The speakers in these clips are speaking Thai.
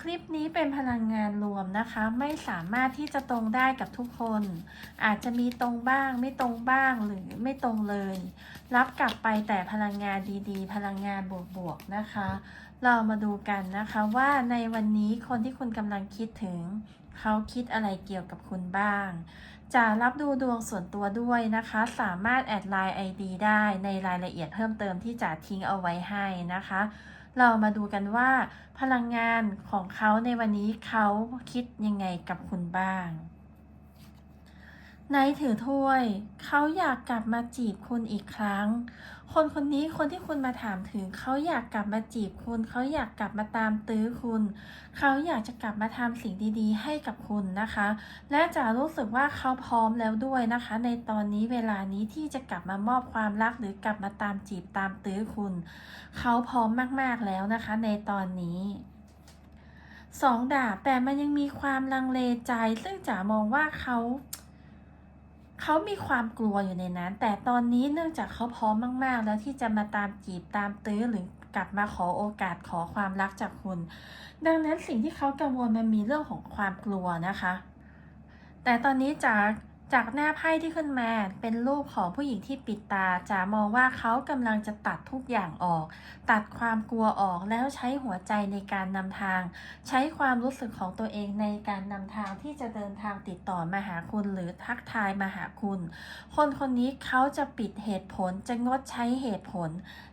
คลิปนี้เป็นพลังงานรวมนะคะ ไม่สามารถที่จะตรงได้กับทุกคน อาจจะมีตรงบ้าง ไม่ตรงบ้างหรือไม่ตรงเลย รับกลับไปแต่พลังงานดีๆ พลังงานบวกๆนะคะ เรามาดูกันนะคะว่าในวันนี้คนที่คุณกำลังคิดถึง เขาคิดอะไรเกี่ยวกับคุณบ้าง จะรับดูดวงส่วนตัวด้วยนะคะ สามารถแอดไลน์ ID ได้ในรายละเอียดเพิ่มเติมที่จะทิ้งเอาไว้ให้นะคะ เรามาดูกันว่า พลังงานของเขาในวันนี้เขาคิดยังไงกับคุณบ้าง ในถือถ้วย เขาอยากกลับมาจีบคุณอีกครั้ง คนคนนี้คนที่คุณมาถามถึง เขาอยากกลับมาจีบคุณ เขาอยากกลับมาตามตื้อคุณ เขาอยากจะกลับมาทำสิ่งดีๆ ให้กับคุณนะคะ และจะรู้สึกว่าเขาพร้อมแล้วด้วยนะคะ ในตอนนี้เวลานี้ที่จะกลับมามอบความรักหรือกลับมาตามจีบตามตื้อคุณ เขาพร้อมมากๆแล้วนะคะ ในตอนนี้สองดาบแต่มันยังมีความลังเลใจ ซึ่งจ๋ามองว่าเขา เขามีความกลัวอยู่ในนั้น แต่ตอนนี้เนื่องจากเขาพร้อมมาก ๆ แล้วที่จะมาตามจีบตามตื้อหรือกลับมาขอโอกาสขอความรักจากคุณ ดังนั้นสิ่งที่เขากังวลมันมีเรื่องของความกลัวนะคะ แต่ตอนนี้จาก จากหน้าไพ่ที่ขึ้นมาเป็นรูปของผู้หญิงที่ปิดตาจ๋ามองว่าเขากำลังจะตัดทุกอย่างออก ตัดความกลัวออกแล้วใช้หัวใจในการนำทาง ใช้ความรู้สึกของตัวเองในการนำทางที่จะเดินทางติดต่อมาหาคุณหรือทักทายมาหาคุณ คนคนนี้เขาจะปิดเหตุผลจะงดใช้เหตุผล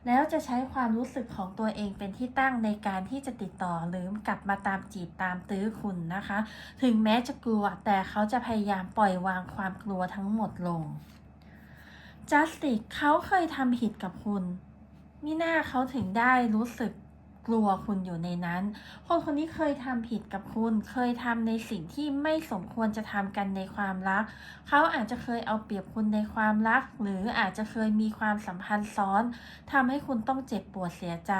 แล้วจะใช้ความรู้สึกของตัวเองเป็นที่ตั้งในการที่จะติดต่อหรือกลับมาตามจีบตามตื้อคุณนะคะ ถึงแม้จะกลัวแต่เขาจะพยายามปล่อยวางความกลัวทั้งหมดลง จัสติกเขาเคยทำผิดกับคุณ มิน่าเขาถึงได้รู้สึกกลัวคุณอยู่ในนั้น คนคนนี้เคยทำผิดกับคุณ เคยทำในสิ่งที่ไม่สมควรจะทำกันในความรัก เขาอาจจะเคยเอาเปรียบคุณในความรัก หรืออาจจะเคยมีความสัมพันธ์ซ้อนทำให้คุณต้องเจ็บปวดเสียใจ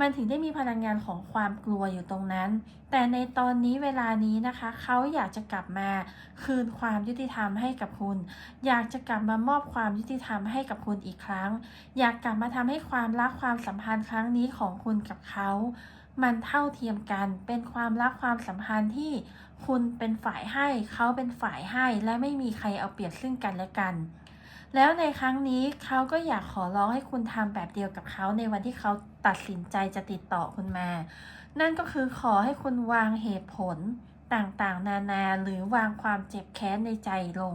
มันถึงได้มีพลังงานของความกลัวอยู่ตรงนั้น แต่ในตอนนี้เวลานี้นะคะ เขาอยากจะกลับมาคืนความยุติธรรมให้กับคุณ อยากจะกลับมามอบความยุติธรรมให้กับคุณอีกครั้ง อยากกลับมาทำให้ความรักความสัมพันธ์ครั้งนี้ของคุณกับเขามันเท่าเทียมกัน เป็นความรักความสัมพันธ์ที่คุณเป็นฝ่ายให้ เขาเป็นฝ่ายให้ และไม่มีใครเอาเปรียบซึ่งกันและกัน แล้วในครั้งนี้เขาก็อยากขอร้องให้คุณทำแบบเดียวกับเขาในวันที่เขาตัดสินใจจะติดต่อคุณมา นั่นก็คือขอให้คุณวางเหตุผลต่างๆ นานาหรือวางความเจ็บแค้นในใจลง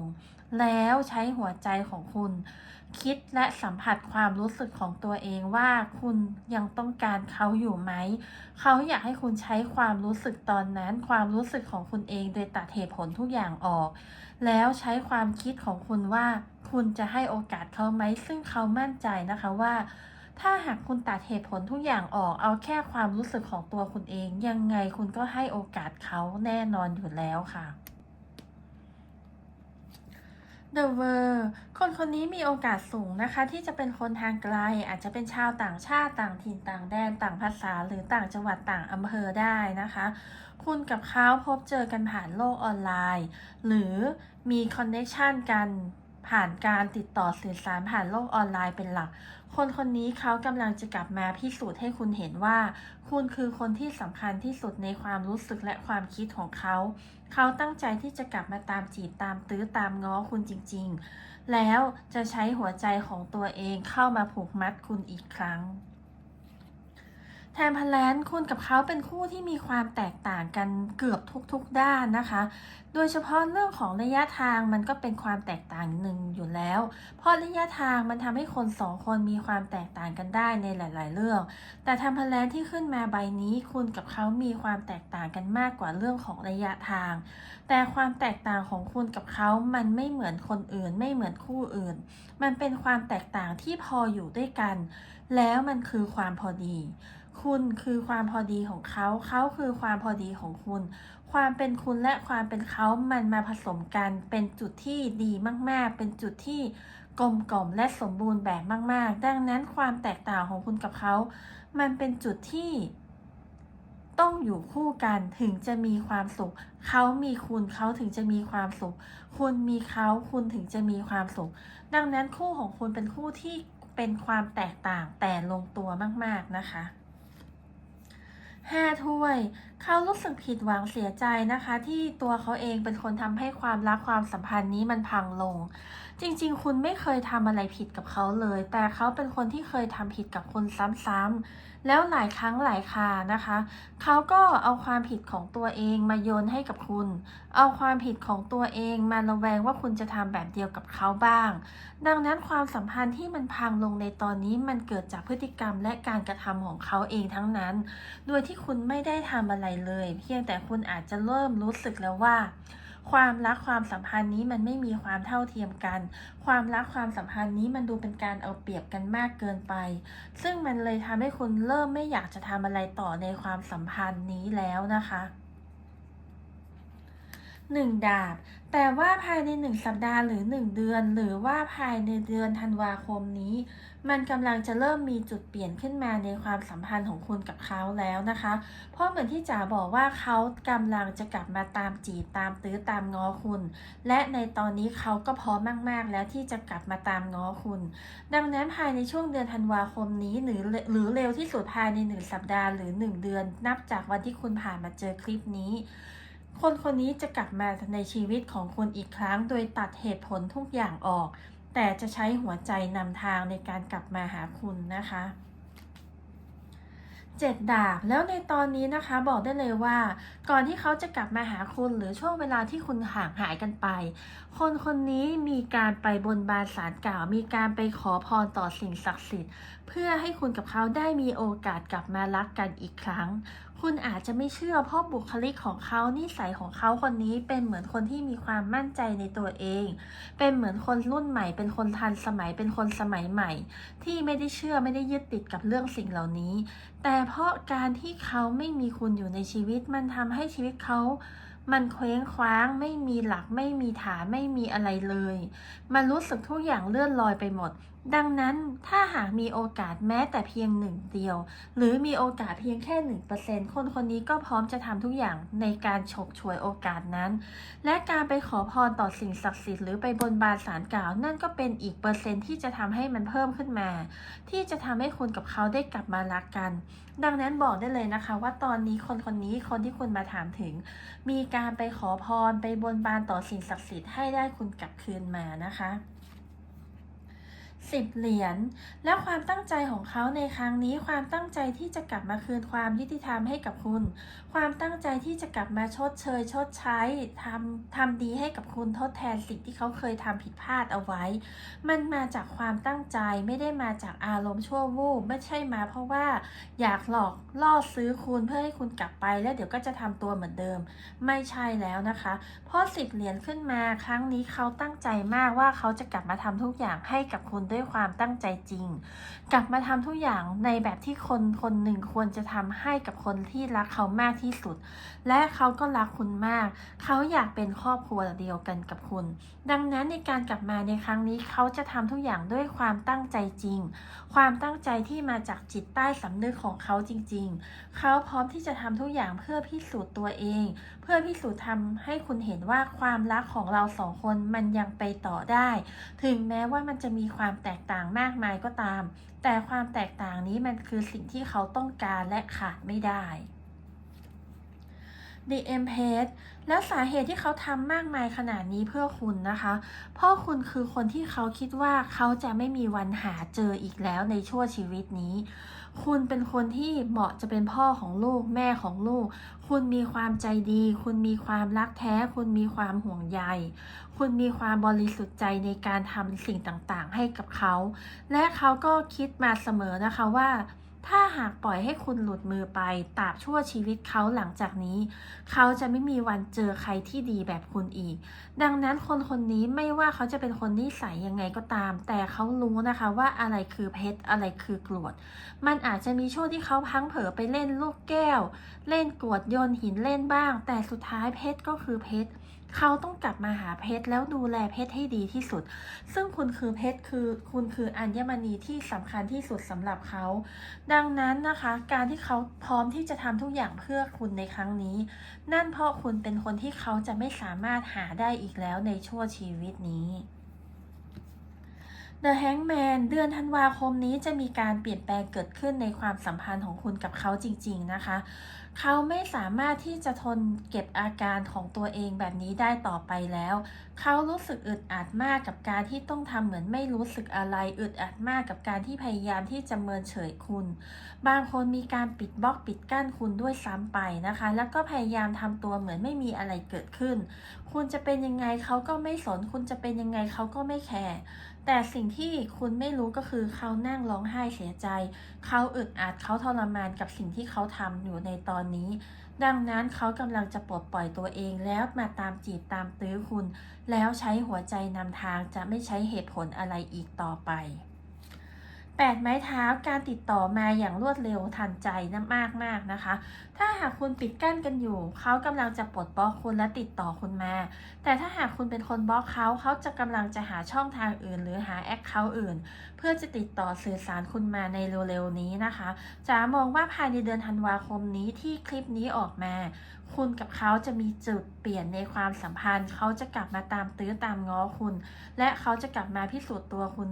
แล้วใช้หัวใจของคุณ คิดและสัมผัสความรู้สึกของตัวเองว่าคุณยังต้องการเขาอยู่ไหม เขาอยากให้คุณใช้ความรู้สึกตอนนั้น ความรู้สึกของคุณเองโดยตัดเหตุผลทุกอย่างออก แล้วใช้ความคิดของคุณว่า คุณจะให้โอกาสเขาไหม ซึ่งเขามั่นใจนะคะว่า ถ้าหากคุณตัดเหตุผลทุกอย่างออกเอาแค่ความรู้สึกของตัวคุณเอง ยังไงคุณก็ให้โอกาสเขาแน่นอนอยู่แล้วค่ะ The World คนคนนี้มีโอกาสสูงนะคะ ที่จะเป็นคนทางไกล อาจจะเป็นชาวต่างชาติต่างถิ่นต่างแดนต่างภาษา หรือต่างจังหวัดต่างอำเภอได้นะคะ คุณกับเขาพบเจอกันผ่านโลกออนไลน์ หรือมีคอนเน t ชันกัน ผ่านการติดต่อสื่อสารผ่านโลกออนไลน์เป็นหลัก คนคนนี้เขากำลังจะกลับมาพิสูจน์ให้คุณเห็นว่า คุณคือคนที่สำคัญที่สุดในความรู้สึกและความคิดของเขา เขาตั้งใจที่จะกลับมาตามจีบตามตื้อตามง้อคุณจริง ๆ แล้วจะใช้หัวใจของตัวเองเข้ามาผูกมัดคุณอีกครั้ง แทนพันแลนคุณกับเขาเป็นคู่ที่มีความแตกต่างกันเกือบทุกๆด้านนะคะ โดยเฉพาะเรื่องของระยะทางมันก็เป็นความแตกต่างหนึ่งอยู่แล้ว เพราะระยะทางมันทำให้คนสองคนมีความแตกต่างกันได้ในหลาย ๆ เรื่อง แต่แทำพันแลนที่ขึ้นมาใบนี้ คุณกับเขามีความแตกต่างกันมากกว่าเรื่องของระยะทาง แต่ความแตกต่างของคุณกับเขามันไม่เหมือนคนอื่น ไม่เหมือนคู่อื่น มันเป็นความแตกต่างที่พออยู่ด้วยกัน แล้วมันคือความพอดี คุณคือความพอดีของเขา เขาคือความพอดีของคุณ ความเป็นคุณและความเป็นเขามันมาผสมกัน เป็นจุดที่ดีมากๆ เป็นจุดที่กลมกล่อมและสมบูรณ์แบบมาก ๆ ดังนั้นความแตกต่างของคุณกับเขา มันเป็นจุดที่ต้องอยู่คู่กันถึงจะมีความสุข เขามีคุณเขาถึงจะมีความสุข คุณมีเขาคุณถึงจะมีความสุข ดังนั้นคู่ของคุณเป็นคู่ที่เป็นความแตกต่างแต่ลงตัวมาก ๆ นะคะ ห้าถ้วยเขารู้สึกผิดหวังเสียใจนะคะ ที่ตัวเขาเองเป็นคนทำให้ความรักความสัมพันธ์นี้มันพังลง จริงๆ คุณไม่เคยทำอะไรผิดกับเขาเลย แต่เขาเป็นคนที่เคยทำผิดกับคุณซ้ำๆแล้วหลายครั้งหลายคานะคะ เขาก็เอาความผิดของตัวเองมาโยนให้กับคุณ เอาความผิดของตัวเองมาระแวงว่าคุณจะทำแบบเดียวกับเขาบ้าง ดังนั้นความสัมพันธ์ที่มันพังลงในตอนนี้มันเกิดจากพฤติกรรมและการกระทำของเขาเองทั้งนั้น โดยที่คุณไม่ได้ทำอะไรเลย เพียงแต่คุณอาจจะเริ่มรู้สึกแล้วว่า ความรักความสัมพันธ์นี้มันไม่มีความเท่าเทียมกัน ความรักความสัมพันธ์นี้มันดูเป็นการเอาเปรียบกันมากเกินไป ซึ่งมันเลยทำให้คุณเริ่มไม่อยากจะทำอะไรต่อในความสัมพันธ์นี้แล้วนะคะ หนึ่งดาบ แต่ว่าภายในหนึ่งสัปดาห์หรือหนึ่งเดือน หรือว่าภายในเดือนธันวาคมนี้ มันกำลังจะเริ่มมีจุดเปลี่ยนขึ้นมาในความสัมพันธ์ของคุณกับเขาแล้วนะคะ เพราะเหมือนที่จ๋าบอกว่าเขากำลังจะกลับมาตามจีบตามตื้อตามง้อคุณ และในตอนนี้เขาก็พร้อมมาก ๆ แล้วที่จะกลับมาตามง้อคุณ ดังนั้นภายในช่วงเดือนธันวาคมนี้หรือหรือเร็วที่สุดภายในหนึ่งสัปดาห์หรือหนึ่งเดือน นับจากวันที่คุณผ่านมาเจอคลิปนี้ คนคนนี้จะกลับมาในชีวิตของคุณอีกครั้ง โดยตัดเหตุผลทุกอย่างออก แต่จะใช้หัวใจนำทางในการกลับมาหาคุณนะคะเจ็ดดาบแล้วในตอนนี้นะคะบอกได้เลยว่า ก่อนที่เขาจะกลับมาหาคุณหรือช่วงเวลาที่คุณห่างหายกันไป คนคนนี้มีการไปบนบานสารกล่าว มีการไปขอพรต่อสิ่งศักดิ์สิทธิ์ เพื่อให้คุณกับเขาได้มีโอกาสกลับมารักกันอีกครั้ง คุณอาจจะไม่เชื่อเพราะบุคลิกของเขานิสัยของเขาคนนี้เป็นเหมือนคนที่มีความมั่นใจในตัวเอง เป็นเหมือนคนรุ่นใหม่ เป็นคนทันสมัย เป็นคนสมัยใหม่ ที่ไม่ได้เชื่อไม่ได้ยึดติดกับเรื่องสิ่งเหล่านี้ แต่เพราะการที่เขาไม่มีคุณอยู่ในชีวิต มันทำให้ชีวิตเขามันเคว้งคว้างไม่มีหลักไม่มีฐานไม่มีอะไรเลย มันรู้สึกทุกอย่างเลื่อนลอยไปหมด ดังนั้นถ้าหากมีโอกาสแม้แต่เพียงหนึ่งเดียว หรือมีโอกาสเพียงแค่หนึ่งเปอร์เซ็นคนคนนี้ก็พร้อมจะทำทุกอย่างในการฉกฉวยโอกาสนั้น และการไปขอพรต่อสิ่งศักดิ์สิทธิ์หรือไปบนบานสารกล่าว นั่นก็เป็นอีกเปอร์เซ็นต์ที่จะทำให้มันเพิ่มขึ้นมา ที่จะทำให้คุณกับเขาได้กลับมารักกัน ดังนั้นบอกได้เลยนะคะ ว่าตอนนี้คนคนนี้คนที่คุณมาถามถึง มีการไปขอพรไปบนบานต่อสิ่งศักดิ์สิทธิ์ให้ได้คุณกลับคืนมานะคะ สิบเหรียญ และความตั้งใจของเขาในครั้งนี้ ความตั้งใจที่จะกลับมาคืนความยุติธรรมให้กับคุณ ความตั้งใจที่จะกลับมาชดเชย ชดใช้ทำทำดีให้กับคุณทดแทนสิ่งที่เขาเคยทำผิดพลาดเอาไว้ มันมาจากความตั้งใจไม่ได้มาจากอารมณ์ชั่ววูบไม่ใช่มาเพราะว่า อยากหลอกล่อซื้อคุณเพื่อให้คุณกลับไปแล้วเดี๋ยวก็จะทำตัวเหมือนเดิม ไม่ใช่แล้วนะคะ เพราะสิบเหรียญขึ้นมาครั้งนี้เขาตั้งใจมากว่าเขาจะกลับมาทำทุกอย่างให้กับคุณด้วยความตั้งใจจริง กลับมาทำทุกอย่างในแบบที่คนคนหนึ่งควรจะทำให้กับคนที่รักเขามากที่สุด และเขาก็รักคุณมาก เขาอยากเป็นครอบครัวเดียวกันกับคุณ ดังนั้นในการกลับมาในครั้งนี้เขาจะทำทุกอย่างด้วยความตั้งใจจริง ความตั้งใจที่มาจากจิตใต้สำนึกของเขาจริง ๆ เขาพร้อมที่จะทำทุกอย่างเพื่อพิสูจน์ตัวเอง เพื่อพิสูจน์ทำให้คุณเห็นว่าความรักของเราสองคนมันยังไปต่อได้ ถึงแม้ว่ามันจะมีความแตกต่างมากมายก็ตาม แต่ความแตกต่างนี้มันคือสิ่งที่เขาต้องการและขาดไม่ได้ The e m p a g e แล้วสาเหตุที่เขาทำมากมายขนาดนี้เพื่อคุณนะคะเพราะคุณคือคนที่เขาคิดว่าเขาจะไม่มีวันหาเจออีกแล้วในชั่วชีวิตนี้ คุณเป็นคนที่เหมาะจะเป็นพ่อของลูกแม่ของลูก คุณมีความใจดี คุณมีความรักแท้ คุณมีความห่วงใย คุณมีความบริสุทธิ์ใจในการทำสิ่งต่างๆ ให้กับเขา และเขาก็คิดมาเสมอนะคะว่า ถ้าหากปล่อยให้คุณหลุดมือไปตราบชั่วชีวิตเขาหลังจากนี้ เขาจะไม่มีวันเจอใครที่ดีแบบคุณอีก ดังนั้นคนคนนี้ไม่ว่าเขาจะเป็นคนนิสัยยังไงก็ตาม แต่เขารู้นะคะว่าอะไรคือเพชรอะไรคือกรวด มันอาจจะมีช่วงที่เขาพังเผลอไปเล่นลูกแก้ว เล่นกรวดโยนหินเล่นบ้าง แต่สุดท้ายเพชรก็คือเพชร เขาต้องกลับมาหาเพชรแล้วดูแลเพชรให้ดีที่สุด ซึ่งคุณคือเพชรคือคุณคืออัญมณีที่สำคัญที่สุดสำหรับเขา ดังนั้นนะคะ การที่เขาพร้อมที่จะทำทุกอย่างเพื่อคุณในครั้งนี้ นั่นเพราะคุณเป็นคนที่เขาจะไม่สามารถหาได้อีกแล้วในชั่วชีวิตนี้ The Hangman เดือนธันวาคมนี้จะมีการเปลี่ยนแปลงเกิดขึ้นในความสัมพันธ์ของคุณกับเขาจริง ๆ นะคะ เขาไม่สามารถที่จะทนเก็บอาการของตัวเองแบบนี้ได้ต่อไปแล้ว เขารู้สึกอึดอัดมากกับการที่ต้องทำเหมือนไม่รู้สึกอะไรอึดอัดมากกับการที่พยายามที่จะเมินเฉยคุณ บางคนมีการปิดบล็อกปิดกั้นคุณด้วยซ้ำไปนะคะ แล้วก็พยายามทำตัวเหมือนไม่มีอะไรเกิดขึ้น คุณจะเป็นยังไงเขาก็ไม่สน คุณจะเป็นยังไงเขาก็ไม่แคร์แต่สิ่งที่คุณไม่รู้ก็คือเขานั่งร้องไห้เสียใจ เขาอึดอัดเขาทรมานกับสิ่งที่เขาทำอยู่ในตอนนี้ ดังนั้นเขากำลังจะปลดปล่อยตัวเองแล้วมาตามจีบตามตื้อคุณ แล้วใช้หัวใจนำทางจะไม่ใช้เหตุผลอะไรอีกต่อไป แปดไม้เท้าการติดต่อมาอย่างรวดเร็วทันใจนะมากมากนะคะ ถ้าหากคุณปิดกั้นกันอยู่ เขากำลังจะปลดบล็อกคุณและติดต่อคุณมา แต่ถ้าหากคุณเป็นคนบล็อกเขาเขาจะกำลังจะหาช่องทางอื่น หรือหาแอคเคาท์อื่น เพื่อจะติดต่อสื่อสารคุณมาในเร็วๆนี้นะคะจ๋ามองว่าภายในเดือนธันวาคมนี้ที่คลิปนี้ออกมา คุณกับเขาจะมีจุดเปลี่ยนในความสัมพันธ์ เขาจะกลับมาตามตื้อตามง้อคุณ และเขาจะกลับมาพิสูจน์ตัวคุณ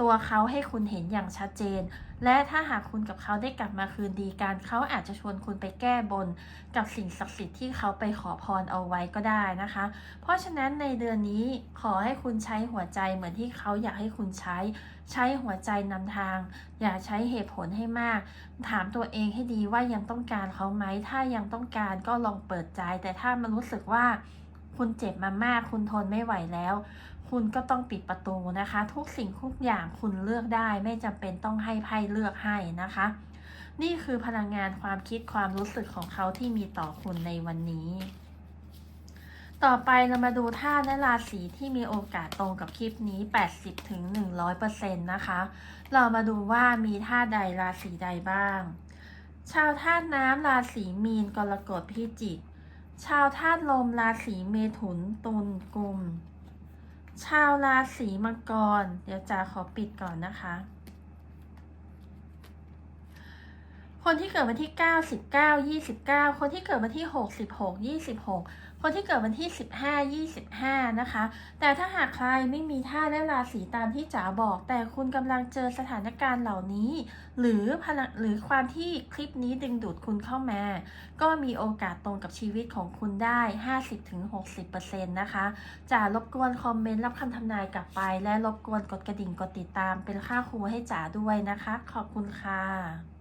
ตัวเขาให้คุณเห็นอย่างชัดเจน และถ้าหากคุณกับเขาได้กลับมาคืนดีกันเขาอาจจะชวนคุณไปแก้บน กับสิ่งศักดิ์สิทธิ์ที่เขาไปขอพรเอาไว้ก็ได้นะคะ เพราะฉะนั้นในเดือนนี้ขอให้คุณใช้หัวใจเหมือนที่เขาอยากให้คุณใช้ ใช้หัวใจนำทาง อย่าใช้เหตุผลให้มาก ถามตัวเองให้ดีว่ายังต้องการเขาไหม ถ้ายังต้องการก็ลองเปิดใจ แต่ถ้ามันรู้สึกว่า คุณเจ็บมามาก คุณทนไม่ไหวแล้ว คุณก็ต้องปิดประตูนะคะ ทุกสิ่งทุกอย่างคุณเลือกได้ ไม่จำเป็นต้องให้ไพ่เลือกให้นะคะ นี่คือพลังงานความคิดความรู้สึกของเขาที่มีต่อคุณในวันนี้ ต่อไปเรามาดูธาตุและราศีที่มีโอกาสตรงกับคลิปนี้ 80ถึง100%นะคะ เรามาดูว่ามีธาตุใดราศีใดบ้าง ชาวธาตุน้ำราศีมีนกรกฎพิจิก ชาวธาตุลมราศีเมถุนตุลกุม ชาวราศีมังกร เดี๋ยวจ๋าขอปิดก่อนนะคะ คนที่เกิดวันที่ 9 19 29 คนที่เกิดวันที่ 6 16 26 คนที่เกิดวันที่ 15 25 นะคะ แต่ถ้าหากใครไม่มีท่าและราศีตามที่จ๋าบอก แต่คุณกำลังเจอสถานการณ์เหล่านี้ หรือพลังหรือความที่คลิปนี้ดึงดูดคุณเข้ามา ก็มีโอกาสตรงกับชีวิตของคุณได้ 50-60%นะคะจ๋ารบกวนคอมเมนต์รับคำทำนายกลับไป และรบกวนกดกระดิ่งกดติดตามเป็นค่าครูให้จ๋าด้วยนะคะ ขอบคุณค่ะ